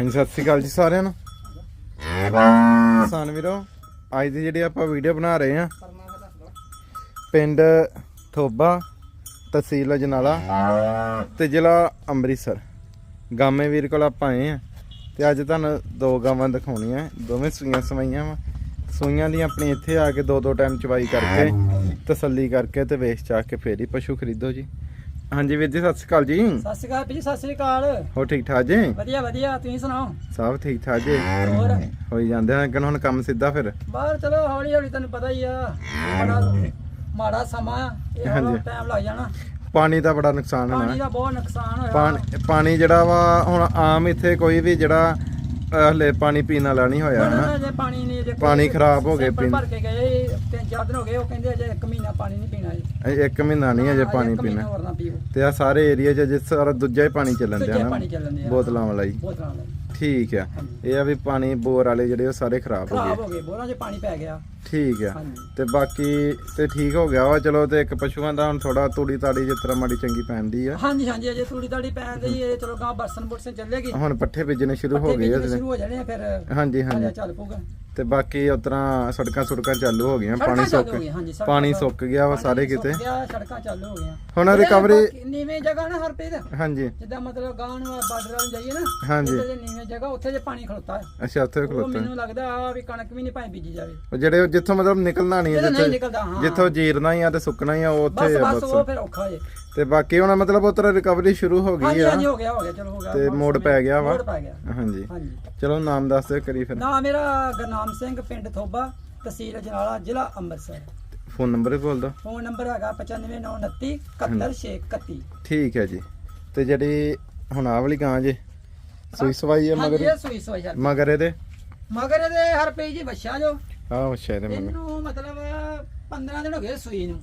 ਹਾਂਜੀ, ਸਤਿ ਸ਼੍ਰੀ ਅਕਾਲ ਜੀ ਸਾਰਿਆਂ ਨੂੰ। ਕਿਸਾਨ ਵੀਰੋ, ਅੱਜ ਦੀ ਜਿਹੜੀ ਆਪਾਂ ਵੀਡੀਓ ਬਣਾ ਰਹੇ ਆ ਪਿੰਡ ਥੋਬਾ, ਤਹਿਸੀਲ ਅਜਨਾਲਾ ਤੇ ਜ਼ਿਲ੍ਹਾ ਅੰਮ੍ਰਿਤਸਰ। ਗਾਮੇ ਵੀਰ ਕੋਲ ਆਪਾਂ ਆਏ ਆ ਤੇ ਅੱਜ ਤੁਹਾਨੂੰ ਦੋ ਗਾਵਾਂ ਦਿਖਾਉਣੀਆਂ, ਦੋਵੇਂ ਸੂਈਆਂ ਸਵਾਈਆਂ ਵਾ। ਸੂਈਆਂ ਦੀ ਆਪਣੀ ਇੱਥੇ ਆ ਕੇ ਦੋ ਦੋ ਟਾਈਮ ਚਵਾਈ ਕਰਕੇ, ਤਸੱਲੀ ਕਰਕੇ ਤੇ ਵੇਚ ਚਾ ਕੇ ਫੇਰ ਹੀ ਪਸ਼ੂ ਖਰੀਦੋ ਜੀ। ਹਾਂਜੀ ਵੀਰ ਜੀ ਸਤਿ ਸ਼੍ਰੀ ਅਕਾਲ ਜੀ। ਸਤਿ ਸ਼੍ਰੀ ਅਕਾਲ ਜੀ ਸਤਿ ਸ਼੍ਰੀ ਅਕਾਲ। ਹੋ ਠੀਕ ਠਾਕ ਜੀ? ਵਧੀਆ ਵਧੀਆ ਤੁਸੀਂ ਸੁਣਾਓ? ਸਭ ਠੀਕ ਠਾਕ ਜੀ। ਹੋਰ? ਹੋਈ ਜਾਂਦੇ ਆ ਕਿ ਹੁਣ ਕੰਮ ਸਿੱਧਾ ਫਿਰ? ਬਾਹਰ ਚਲੋ ਹੌਲੀ ਹੌਲੀ ਤੈਨੂੰ ਪਤਾ ਹੀ ਆ। ਬੜਾ ਮਾੜਾ ਸਮਾਂ ਇਹ। ਹੁਣ ਟਾਈਮ ਲੱਗ ਜਾਣਾ। ਪਾਣੀ ਦਾ ਬੜਾ ਨੁਕਸਾਨ ਪਾਣੀ ਹੋਣਾ ਦਾ ਬਹੁਤ ਨੁਕਸਾਨ ਹੋਇਆ। ਪਾਣੀ ਪਾਣੀ ਜਿਹੜਾ ਵਾ ਹੁਣ ਆਮ ਇੱਥੇ ਕੋਈ ਵੀ ਜਿਹੜਾ ਹਲੇ ਪਾਣੀ ਪੀਣ ਵਾਲਾ ਨਹੀਂ ਹੋਇਆ ਹਨਾ? ਪਾਣੀ ਨਹੀਂ ਪਾਣੀ ਖਰਾਬ ਹੋ ਗਏ ਸੈਂਪਲ ਪੀਣ। ਭਰ ਕੇ ਗਏ ਤਿੰਨ ਚਾਰ ਦਿਨ ਹੋ ਗਏ ਉਹ ਕਹਿੰਦੇ ਅਜੇ ਇੱਕ ਮਹੀਨਾ ਪਾਣੀ ਨਹੀਂ ਪੀਣਾ ਜੀ। ਇਹ ਇੱਕ ਮਹੀਨਾ ਨਹੀਂ ਅਜੇ ਪਾਣੀ ਪੀਣਾ। ਤੇ ਆ ਸਾਰੇ ਏਰੀਆ 'ਚ ਜਿਸ ਸਾਰਾ ਦੂਜਾ ਹੀ ਪਾਣੀ ਚੱਲਣ ਦੂਜਾ ਦਿਆ ਪਾਣੀ ਨਾ ਚੱਲਣ। ਬੋਤਲਾਂ ਵਾਲਾ ਹੀ ਬੋਤਲਾਂ ਠੀਕ ਆ। ਇਹ ਆ ਵੀ ਪਾਣੀ ਬੋਰ ਵਾਲੇ ਜਿਹੜੇ ਉਹ ਸਾਰੇ ਖਰਾਬ ਹੋ ਖਰਾਬ ਗਏ ਹੋ ਗਏ। ਬੋਰਾਂ 'ਚ ਪਾਣੀ ਪੈ ਗਿਆ। ਠੀਕ ਆ। ਹਾਂਜੀ। ਤੇ ਬਾਕੀ ਤੇ ਠੀਕ ਹੋ ਗਿਆ ਵਾ। ਚਲੋ ਤੇ ਇੱਕ ਪਸ਼ੂਆਂ ਦਾ ਹੁਣ ਥੋੜਾ ਤੂੜੀ ਤਾੜੀ ਜਿਸ ਤਰ੍ਹਾਂ ਮਾੜੀ ਚੰਗੀ ਪੈਂਦੀ ਆ। ਹਾਂਜੀ ਹਾਂਜੀ। ਅਜੇ ਤੂੜੀ ਤਾੜੀ ਪੈਣ ਦੀ ਇਹ ਚਲੋ ਗਾਂ ਬਰਸਨ ਬੁਰਸਨ ਚੱਲੇਗੀ। ਹੁਣ ਪੱਠੇ ਬੀਜਣੇ ਸ਼ੁਰੂ ਹੋ ਪੱਠੇ ਗਏ ਆ ਬੀਜਣੇ ਤੇ- ਸ਼ੁਰੂ ਹੋ ਜਾਣੇ ਆ ਫਿਰ ਹਾਂਜੀ ਹਾਂਜੀ। ਹਜੇ ਚੱਲ ਪਊਗਾ। ਤੇ ਬਾਕੀ ਉਤਰਾ ਸੜਕਾਂ ਸੁੜਕਾਂ ਚਾਲੂ ਹੋ ਗਈਆਂ ਪਾਣੀ ਸੁੱਕ ਪਾਣੀ ਸੁੱਕ ਗਿਆ ਵਾ ਸਾਰੇ ਕਿਤੇ। ਸੜਕਾਂ ਚਾਲੂ ਹੋ ਗਈਆਂ। ਹੁਣ ਰਿਕਵਰੀ ਨੀਵੇਂ ਜਗ੍ਹਾ ਨਾ ਹਰਪ੍ਰੀਤ ਹਾਂਜੀ। ਜਿੱਦਾਂ ਮਤਲਬ ਗਾਂ ਨੂੰ ਬਾਰਡਰ ਵੱਲ ਜਾਈਏ ਨਾ ਹਾਂਜੀ। ਨੀਵੇਂ ਜਗ੍ਹਾ ਉੱਥੇ ਜੇ ਪਾਣੀ ਖਲੋਤਾ। ਹੈ ਅੱਛਾ ਉੱਥੇ ਖਲੋਤਾ। ਮੈਨੂੰ ਲੱਗਦਾ ਆ ਵੀ ਕਣਕ ਵੀ ਨਹੀਂ ਭਾਵੇਂ ਬੀਜੀ ਜਾਵੇ। ਜਿਹੜੇ ਜਿੱਥੋਂ ਮਤਲਬ ਨਿਕਲਣਾ ਨਹੀਂ ਜਿੱਥੇ ਜਿੱਥੋਂ ਜੀਰਨਾ ਹੀ ਆ ਤੇ ਸੁੱਕਣਾ ਹੀ ਆ ਉੱਥੇ ਬਸ। ਉਹ ਫਿਰ ਔਖਾ ਜੇ। ਤੇ ਬਾਕੀ ਹੁਣ ਮਤਲਬ ਉਤਰਾ ਰਿਕਵਰੀ ਸ਼ੁਰੂ ਹੋ ਗਈ ਹਾਂਜੀ ਆ। ਹਾਂਜੀ ਹੋ ਗਿਆ ਹੋ ਗਿਆ ਚਲੋ ਹੋ ਗਿਆ। ਤੇ ਮੋੜ ਪੈ ਗਿਆ ਵਾ। ਮੋੜ ਪੈ ਗਿਆ। ਹਾਂਜੀ। ਹਾਂਜੀ। ਚਲੋ ਨਾਮ ਦੱਸ ਦਿਓ ਕਰੀ ਫਿਰ। ਨਾ ਮੇਰਾ ਗੁਰਨਾਮ ਸਿੰਘ ਪਿੰਡ ਥੋਬਾ ਤਹਿਸੀਲ ਅਜਨਾਲਾ ਜ਼ਿਲ੍ਹਾ ਅੰਮ੍ਰਿਤਸਰ। ਫੋਨ ਨੰਬਰ ਹੀ ਬੋਲ ਦਿਓ ਫੋਨ ਨੰਬਰ ਹੈਗਾ 9599 71631 ਠੀਕ ਹੈ ਜੀ। ਤੇ ਜਿਹੜੀ ਹੁਣ ਆਹ ਵਾਲੀ ਗਾਂ ਜੇ ਸੂਈ ਸਵਾਈ ਹੈ ਹਾਂਜੀ ਮਗਰ ਇਹ ਸੂਈ ਮਗਰ ਇਹਦੇ? ਮਗਰ ਇਹਦੇ ਹਰ ਪੇਜ ਹੀ ਬੱਚਾ ਜੋ। ਆਹ ਅੱਛਾ ਇਹਦੇ ਮਗਰ। ਇਹਨੂੰ ਮਤਲਬ 15 ਦਿਨ ਹੋ ਗਏ ਸੂਈ ਨੂੰ।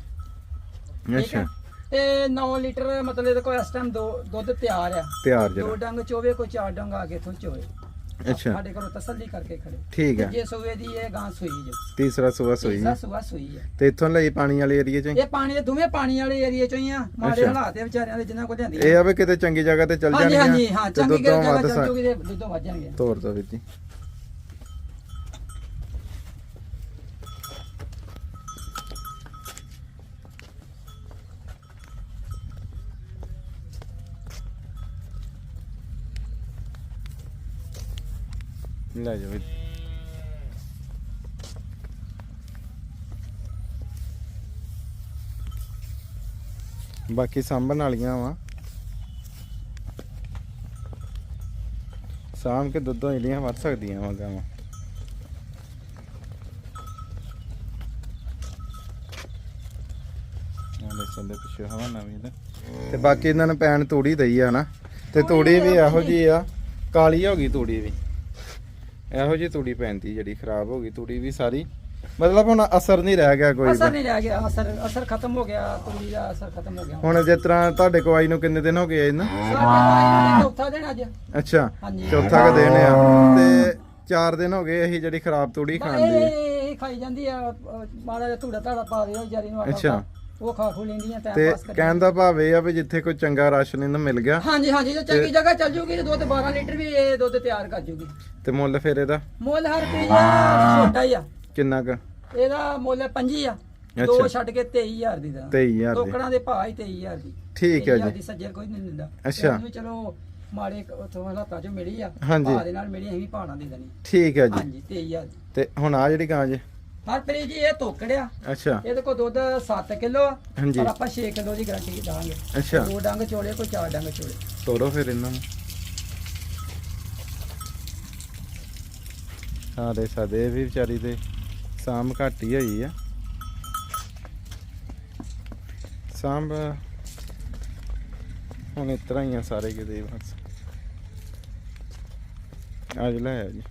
ਠੀਕ ਅੱਛਾ। ਤੇ 9 ਲੀਟਰ ਮਤਲਬ ਇਹਦੇ ਕੋਲ ਇਸ ਟਾਈਮ ਦੁੱਧ ਤਿਆਰ ਆ। ਤਿਆਰ ਦੋ ਜਿਹੜਾ ਡੰਗ ਚੋਵੇ ਕੋਈ ਚਾਰ ਡੰਗ ਆ ਕੇ ਤੋਂ ਚੋਵੇ। ਅੱਛਾ। ਸਾਡੇ ਕੋਲੋਂ ਤਸੱਲੀ ਕਰਕੇ ਖੜੇ। ਠੀਕ ਹੈ ਜੇ ਸੂਏ ਦੀ ਇਹ ਗਾਂ ਸੂਈ ਜੋ। ਤੀਸਰਾ ਸੂਆ ਸੂਈ ਹੈ ਸੂਆ ਸੂਈ ਹੈ ਤੇ ਇੱਥੋਂ ਲਈ ਪਾਣੀ ਵਾਲੇ ਏਰੀਏ 'ਚ ਇਹ ਪਾਣੀ ਦੇ ਦੋਵੇਂ ਪਾਣੀ ਵਾਲੇ ਏਰੀਏ ਚੋਂ ਹੀ ਆ। ਮਾੜੇ ਅੱਛਾ। ਹਾਲਾਤ ਦੇ ਵਿਚਾਰਿਆਂ ਦੇ ਜਿਨ੍ਹਾਂ ਕੋਲ ਲਿਆਂਦੀ ਇਹ ਆ ਵੀ ਕਿਤੇ ਚੰਗੀ ਜਗ੍ਹਾ ਤੇ ਚੱਲ ਹਾਂਜੀ ਜਾਣਗੀਆਂ ਹਾਂਜੀ ਹਾਂ ਤੇ ਚੰਗੀ ਦੁੱਧੋਂ ਜਗ੍ਹਾ ਵੱਧ ਚੱਲ ਸਾ- ਜੂਗੀ ਤੇ ਦੁੱਧੋਂ ਵੱਧ ਜਾਣਗੇ ਤੋਰ ਦੋ ਵੀਰ ਜੀ। ਲੈ ਜਾਓ ਵੀਰ ਬਾਕੀ ਸਾਂਭਣ ਵਾਲੀਆਂ ਵਾ ਸਾਂਭ ਕੇ ਦੁੱਧੋਂ ਜਿਹੜੀਆਂ ਵੱਧ ਸਕਦੀਆਂ ਵਾ ਗਾਵਾਂ ਨਾਲੇ ਪਿੱਛੇ ਹਵਾ ਨਵੀਂ ਦਾ ਤੇ ਬਾਕੀ ਇਹਨਾਂ ਨੇ ਪੈਣ ਤੂੜੀ ਦਈ ਆ ਨਾ ਤੇ ਤੂੜੀ ਵੀ ਇਹੋ ਜੀ ਆ ਕਾਲੀ ਹੋ ਗਈ ਤੂੜੀ ਵੀ ਇਹੋ ਜੀ ਤੂੜੀ ਪੈਂਦੀ ਜਿਹੜੀ ਖਰਾਬ ਹੋ ਗਈ ਤੂੜੀ ਵੀ ਸਾਰੀ ਮਤਲਬ ਹੁਣ ਅਸਰ ਨਹੀਂ ਰਹਿ ਗਿਆ ਕੋਈ ਅਸਰ ਵੀ। ਨਹੀਂ ਰਹਿ ਗਿਆ ਅਸਰ ਅਸਰ ਖਤਮ ਹੋ ਗਿਆ ਤੂੜੀ ਦਾ ਅਸਰ ਖਤਮ ਹੋ ਗਿਆ। ਹੁਣ ਜਿਸ ਤਰ੍ਹਾਂ ਤੁਹਾਡੇ ਕੋਲ ਆਈ ਨੂੰ ਕਿੰਨੇ ਦਿਨ ਹੋ ਗਏ ਇਹਨਾਂ? ਸਾਡੇ ਭਾਈ ਨੇ ਚੌਥਾ ਦਿਨ ਅੱਜ। ਅੱਛਾ ਹਾਂਜੀ। ਚੌਥਾ ਕ ਦਿਨ ਆ। ਤੇ 4 ਦਿਨ ਹੋ ਗਏ ਅਸੀਂ ਜਿਹੜੀ ਖਰਾਬ ਤੂੜੀ ਖਾਣ ਇਹ ਇਹ ਖਾਈ ਜਾਂਦੀ ਆ ਮਾੜਾ ਜਿਹਾ ਧੂੜਾ ਧਾੜਾ ਪਾ ਦਿਓ ਵਿਚਾਰੀ ਨੂੰ ਆਟਾ ਅੱਛਾ। ਉਟਾ। ਉਹ ਖਾ ਖੂ ਲੈਂਦੀਆਂ ਟਾਈਮ ਤੇ ਪਾਸ ਕਰ ਕਹਿਣ ਦਾ ਭਾਵ ਇਹ ਆ ਵੀ ਜਿੱਥੇ ਕੋਈ ਚੰਗਾ ਰਾਸ਼ਨ ਇਹਨੂੰ ਮਿਲ ਗਿਆ। ਹਾਂਜੀ ਹਾਂਜੀ ਜੇ ਚੰਗੀ ਜਗ੍ਹਾ ਚੱਲ ਜੂਗੀ ਤੇ ਦੁੱਧ 12 ਲੀਟਰ ਵੀ ਇਹ ਦੁੱਧ ਤਿਆਰ ਕਰ ਜੂਗੀ। ਤੇ ਮੁੱਲ ਫਿਰ ਇਹਦਾ? ਮੁੱਲ ਹਰ ਪੀਸ ਛੋਟਾ ਹੀ ਆ। ਕਿੰਨਾ ਕ? ਇਹਦਾ ਮੁੱਲ 25 ਆ। ਦੋ ਅੱਛਾ। ਛੱਡ ਕੇ 23000 ਦੀ ਦਾ। 23000 ਦੀ। ਟੋਕੜਾਂ ਦੇ ਭਾਅ ਹੀ 23000 ਦੀ। ਠੀਕ ਹੈ 23,000 ਜੀ। ਦੀ ਸੱਜਰ ਕੋਈ ਨਹੀਂ ਦਿੰਦਾ। ਅੱਛਾ। ਇਹਨੂੰ ਚਲੋ ਮਾੜੇ ਉੱਥੋਂ ਹਾਲਾਤਾਂ ਚੋਂ ਮਿਲੀ ਆ। ਹਾਂਜੀ। ਭਾਅ ਦੇ ਨਾਲ ਮਿਲੀ ਅਸੀਂ ਭਾਣਾ ਦੇ ਦੇਣੀ। ਠੀਕ ਹੈ ਜੀ। ਹਾਂਜੀ 23000 ਦੀ। ਤੇ ਹੁਣ ਆ ਜਿਹੜੀ ਗਾਂ ਜੇ। ਹਰ ਪਰੀ ਜੀ ਇਹ ਤੋਕੜਿਆ ਅੱਛਾ। ਇਹਦੇ ਕੋਲ ਦੁੱਧ 7 ਕਿਲੋ ਆ ਹਾਂਜੀ। ਪਰ ਆਪਾਂ 6 ਕਿਲੋ ਦੀ ਗਾਰੰਟੀ ਦਾਂਗੇ। ਅੱਛਾ। ਦੋ ਡੰਗ ਚੋਲੇ ਕੋਈ ਚਾਰ ਡੰਗ ਚੋਲੇ। ਤੋਰੋ ਫਿਰ ਇਹਨਾਂ ਨੂੰ। ਹਾਂ ਦੇ ਇਹ ਵੀ ਵਿਚਾਰੀ ਤੇ ਸਾਂਭ ਘੱਟ ਹੀ ਹੋਈ ਆ। ਸਾਂਭ ਹੁਣ ਇਸ ਤਰ੍ਹਾਂ ਹੀ ਆ ਸਾਰੇ ਕਿਤੇ ਬਸ। ਅੱਜ ਲੈ ਆ ਜੀ।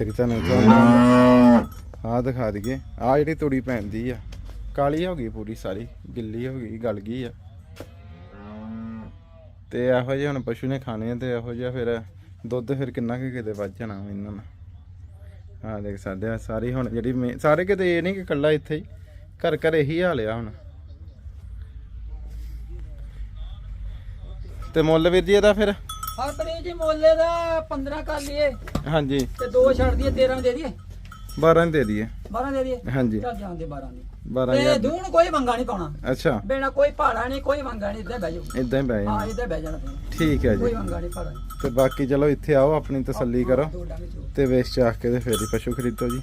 ਨਹੀਂ ਤੁਹਾਨੂੰ ਆ ਦਿਖਾ ਦਈਏ। ਆ ਜਿਹੜੀ ਤੂੜੀ ਪੈਂਦੀ ਆ ਕਾਲੀ ਹੋ ਗਈ ਪੂਰੀ ਸਾਰੀ ਗਿੱਲੀ ਹੋ ਗਈ ਗਲ ਗਈ ਆ। ਤੇ ਇਹੋ ਜਿਹੇ ਹੁਣ ਪਸ਼ੂ ਨੇ ਖਾਣੇ ਤੇ ਇਹੋ ਜਿਹਾ ਫਿਰ ਦੁੱਧ ਫਿਰ ਕਿੰਨਾ ਕੁ ਕਿਤੇ ਵੱਧ ਜਾਣਾ ਇਹਨਾਂ ਨਾਲ। ਆ ਦੇਖ ਸਕਦੇ ਆ ਸਾਰੀ ਹੁਣ ਜਿਹੜੀ ਸਾਰੇ ਕਿਤੇ ਇਹ ਨਹੀਂ ਕਿ ਇਕੱਲਾ ਇੱਥੇ ਹੀ ਘਰ ਘਰ ਇਹੀ ਹਾਲ ਆ ਹੁਣ। ਤੇ ਮੁੱਲ ਵੀਰ ਜੀ ਇਹਦਾ ਫਿਰ? ਹਰਪ੍ਰੀਤ ਜੀ ਮੋਲੇ ਦਾ 15 ਕਰ ਲਈਏ ਹਾਂਜੀ। ਤੇ ਦੋ ਛੱਡ ਦਈਏ 13 ਦੇ ਦਈਏ। 12 ਦੇ ਦਈਏ। 12 ਦੇ ਦਈਏ? ਹਾਂਜੀ। ਚੱਲ ਜਾਂਦੇ 12 ਦੀ। 12000 ਤੇ ਦੂਣ ਕੋਈ ਮੰਗਾ ਨਹੀਂ ਪਾਉਣਾ। ਅੱਛਾ। ਬੇਣਾ ਕੋਈ ਭਾੜਾ ਨਹੀਂ ਕੋਈ ਮੰਗਾ ਨਹੀਂ ਇੱਧਰ ਬਹਿ ਜਾਓ। ਇਦਾਂ ਹੀ ਪੈ ਹਾਂ ਜਾਣਾ ਇੱਧਰ ਬਹਿ ਜਾਣਾ ਤੁਸੀਂ। ਠੀਕ ਹੈ ਕੋਈ ਜੀ ਮੰਗਾ ਨਹੀਂ ਭਾੜਾ। ਨਹੀਂ ਤੇ ਬਾਕੀ ਚਲੋ ਇੱਥੇ ਆਓ ਆਪਣੀ ਤਸੱਲੀ ਕਰੋ ਤੇ ਵੇਚ ਚਾਖ ਕੇ ਤੇ ਫੇਰ ਹੀ ਪਸ਼ੂ ਖਰੀਦੋ ਜੀ।